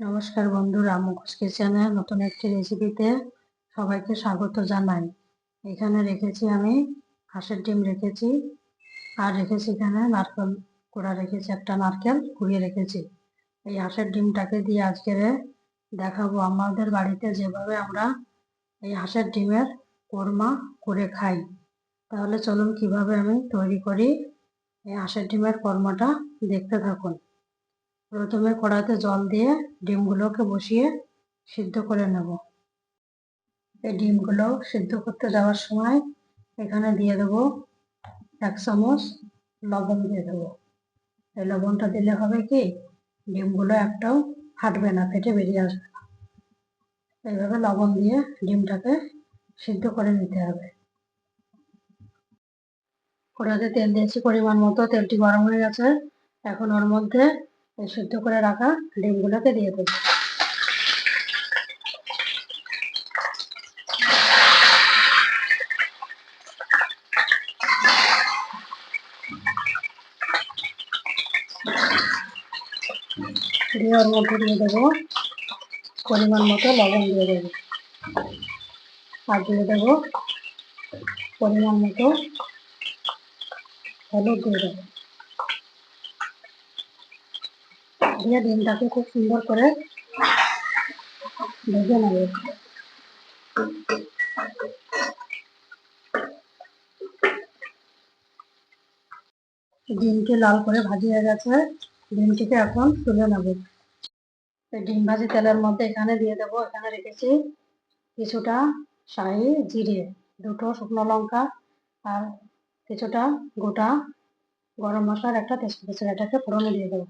নমস্কার বন্ধুরা মুখোশ কিচেনে নতুন একটি রেসিপিতে সবাইকে স্বাগত জানাই। এখানে রেখেছি আমি হাঁসের ডিম রেখেছি, আর রেখেছি এখানে নারকেল কোড়া রেখেছি, একটা নারকেল কুড়িয়ে রেখেছি। এই হাঁসের ডিমটাকে দিয়ে আজকে দেখাবো। আমাদের বাড়িতে যেভাবে আমরা এই হাঁসের ডিমের কোরমা করে খাই, তাহলে চলুন কীভাবে আমি তৈরি করি এই হাঁসের ডিমের কোরমাটা দেখতে থাকুন। প্রথমে কড়াতে জল দিয়ে ডিমগুলোকে বসিয়ে সিদ্ধ করে নেব। এই ডিমগুলো সিদ্ধ করতে যাওয়ার সময় এখানে দিয়ে দেব এক চামচ লবণ দিয়ে দেবো। এই লবণটা দিলে হবে কি, ডিমগুলো একটাও ফাটবে না ফেটে বেরিয়ে আসবে না। এইভাবে লবণ দিয়ে ডিমটাকে সিদ্ধ করে নিতে হবে। কড়াতে তেল দিয়েছি পরিমাণ মতো, তেলটি গরম হয়ে গেছে। এখন ওর মধ্যে এই সিদ্ধ করে রাখা ডিমগুলোকে দিয়ে দেবো। দিয়ে ওর মধ্যে দিয়ে দেবো পরিমাণ মতো লবণ দিয়ে দেবো। আর দিয়ে দেবো পরিমাণ মতো হলুদ দিয়ে দেবো। দিয়ে ডিমটাকে খুব সুন্দর করে ভেজে নেবে। ডিমটি লাল করে ভাজি হয়ে গেছে। ডিমটিকে এখন তুলে নেব। ডিম ভাজি তেলের মধ্যে এখানে দিয়ে দেবো, এখানে রেখেছি কিছুটা শাহি জিরে, দুটো শুকনো লঙ্কা আর কিছুটা গোটা গরম মশলার একটা তেজপাতা। এটাকে ফোড়নে দিয়ে দেবো।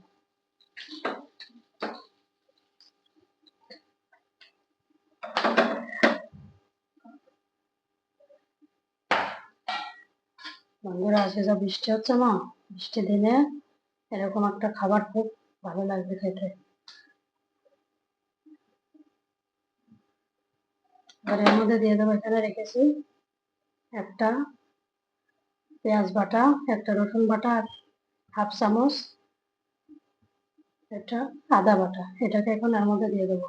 বন্ধুরা, আজকে যা বৃষ্টি হচ্ছে না বৃষ্টি দিনে এরকম একটা খাবার খুব ভালো লাগবে খেতে। এবার এর মধ্যে দিয়ে দেবো এখানে রেখেছি একটা পেঁয়াজ বাটা, একটা রসুন বাটা আর হাফ চামচ এটা আদা বাটা, এটাকে এখন এর মধ্যে দিয়ে দেবো।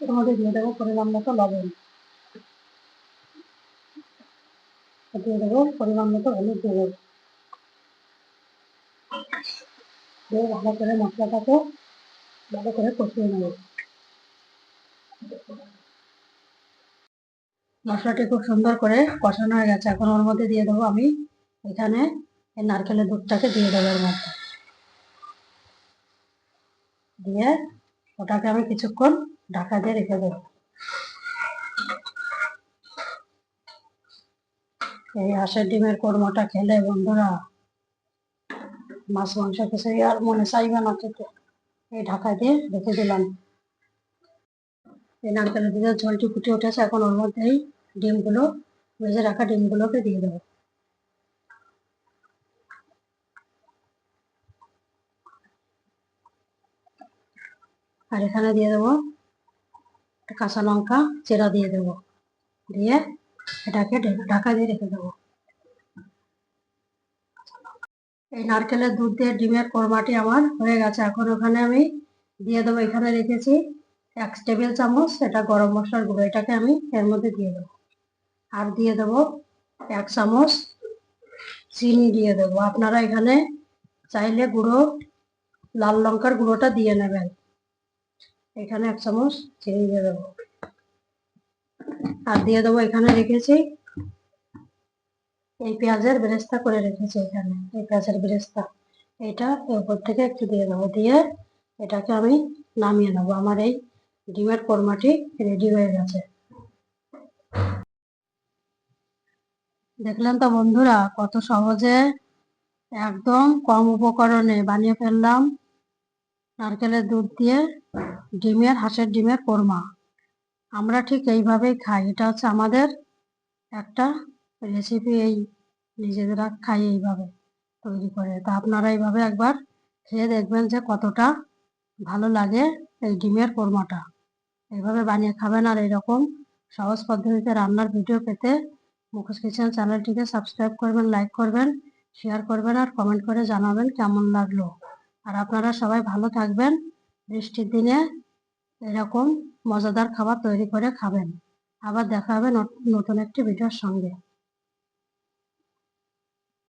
এর মধ্যে দিয়ে দেবো পরিমাণ মতো লবণ। দিয়ে দেবো পরিমাণ মতো হলুদ দেবো দিয়ে ভালো করে মশলাটাকে ভালো করে কষিয়ে নেব। মশলাটি খুব সুন্দর করে কষানো হয়ে গেছে। এখন ওর মধ্যে দিয়ে দেবো আমি এখানে এই নারকেলের দুধটাকে দিয়ে দেবো এর মধ্যে। দিয়ে ওটাকে আমি কিছুক্ষণ ঢাকা দিয়ে রেখে দেবো। এই হাঁসের ডিমের কোরমাটা খেলে বন্ধুরা মাছ, মাংস কিছু আর মনে চাইবে না খেতে। এই ঢাকা দিয়ে রেখে দিলাম। এই নারকেলের দুধের ঝোলটি ফুটে উঠেছে, এখন ওর মধ্যেই ডিমগুলো, ভেজে রাখা ডিমগুলোকে দিয়ে দেবো। আর এখানে দিয়ে দেবো কাঁচা লঙ্কা চেরা দিয়ে দেবো। দিয়ে এটাকে ঢাকা দিয়ে রেখে দেবো। এই নারকেলের দুধ দিয়ে ডিমের কোরমাটি আমার হয়ে গেছে। এখন ওখানে আমি দিয়ে দেবো, এখানে রেখেছি এক টেবিল চামচ, এটা গরম মশলার গুঁড়ো, এটাকে আমি এর মধ্যে দিয়ে দেবো। আর দিয়ে দেবো এক চামচ চিনি দিয়ে দেবো। আপনারা এখানে চাইলে গুঁড়ো, লাল লঙ্কার গুঁড়োটা দিয়ে নেবেন। এখানে এক চামচ চিনি দিয়ে দেবো। আর দিয়ে দেবো এখানে রেখেছি এই পেঁয়াজের বেরেস্তা করে রেখেছি এখানে, এই পেঁয়াজের বেরেস্তা। এটা উপর থেকে একটু দিয়ে দেবো। দিয়ে এটাকে আমি নামিয়ে নেব। আমার এই ডিমের কোরমাটি রেডি হয়ে গেছে। দেখলেন তো বন্ধুরা, কত সহজে একদম কম উপকরণে বানিয়ে ফেললাম। নারকেলের দুধ দিয়ে ডিমের, হাঁসের ডিমের কোরমা। আমরা ঠিক এইভাবেই খাই, এটা হচ্ছে আমাদের একটা রেসিপি এই নিজেদেরা খাই এইভাবে তৈরি করে। তা আপনারা এইভাবে একবার খেয়ে দেখবেন যে কতটা ভালো লাগে এই ডিমের কোরমাটা। এইভাবে বানিয়ে খাবেন আর এরকম সহজ পদ্ধতিতে রান্নার ভিডিও পেতে মুখোশ কিচেন চ্যানেলটিকে সাবস্ক্রাইব করবেন লাইক করবেন শেয়ার করবেন আর কমেন্ট করে জানাবেন কেমন লাগল। আর আপনারা সবাই ভালো থাকবেন, বৃষ্টির দিনে এরকম মজাদার খাবার তৈরি করে খাবেন। আবার দেখা হবে নত- নতুন একটি ভিডিওর সঙ্গে।